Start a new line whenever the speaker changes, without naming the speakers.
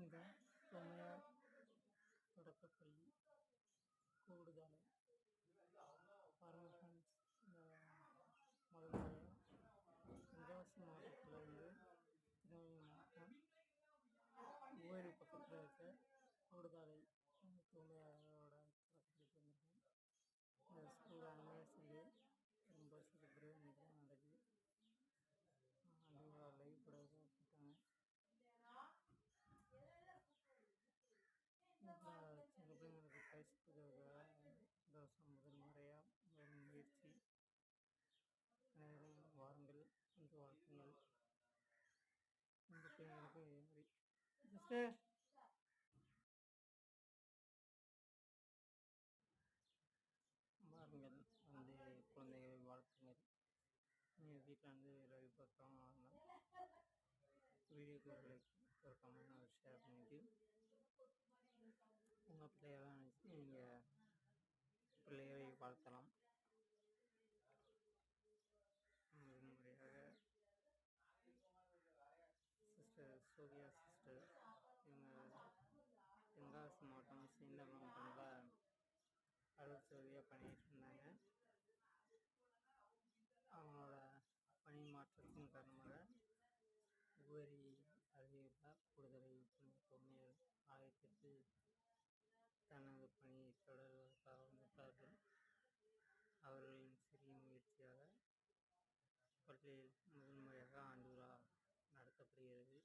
இந்த பொம்மையார் தொடக்கப்பள்ளி கூடுதலை பாருங்கள் ஃப்ரெண்ட்ஸ் இந்த முதல்ல தென்காசி மாவட்டத்தில் வந்து திருநெல்வேலி மாவட்டம் ஓரி பக்கத்தில் இருக்க கூடுதலை பொம்மையாரோட வாருங்கள் வந்து குழந்தைகளை வாழ்த்துங்கள் நீங்கள் வீட்டில் வந்து ரவி பார்த்தோம் வீடியோக்கு ஒரு ஒரு கமெண்ட் ஷேர் பண்ணிவிட்டு உங்கள் பிள்ளையெல்லாம் நினச்சி நீங்கள் பிள்ளைகளை வாழ்த்தலாம் முதல் முறையாக சிஸ்டர் சோபியா சிஸ்டர் தென்காசி மாவட்டம் சீந்தமலம் பணியில் அலுவல் சேவையாக பண்ணிகிட்டு இருந்தாங்க. அவங்களோட பணி மாற்றத்தின் காரணமாக உபரி அறிவிப்பார் கூடுதலை தொண்ணூறு ஆயிரத்தி தனது பணியை தொடர்வதற்காக வந்துள்ளார்கள் அவர்களின் சிறிய முயற்சியாக பள்ளியில் முதன்முறையாக ஆண்டு விழா நடத்தப்படுகிறது.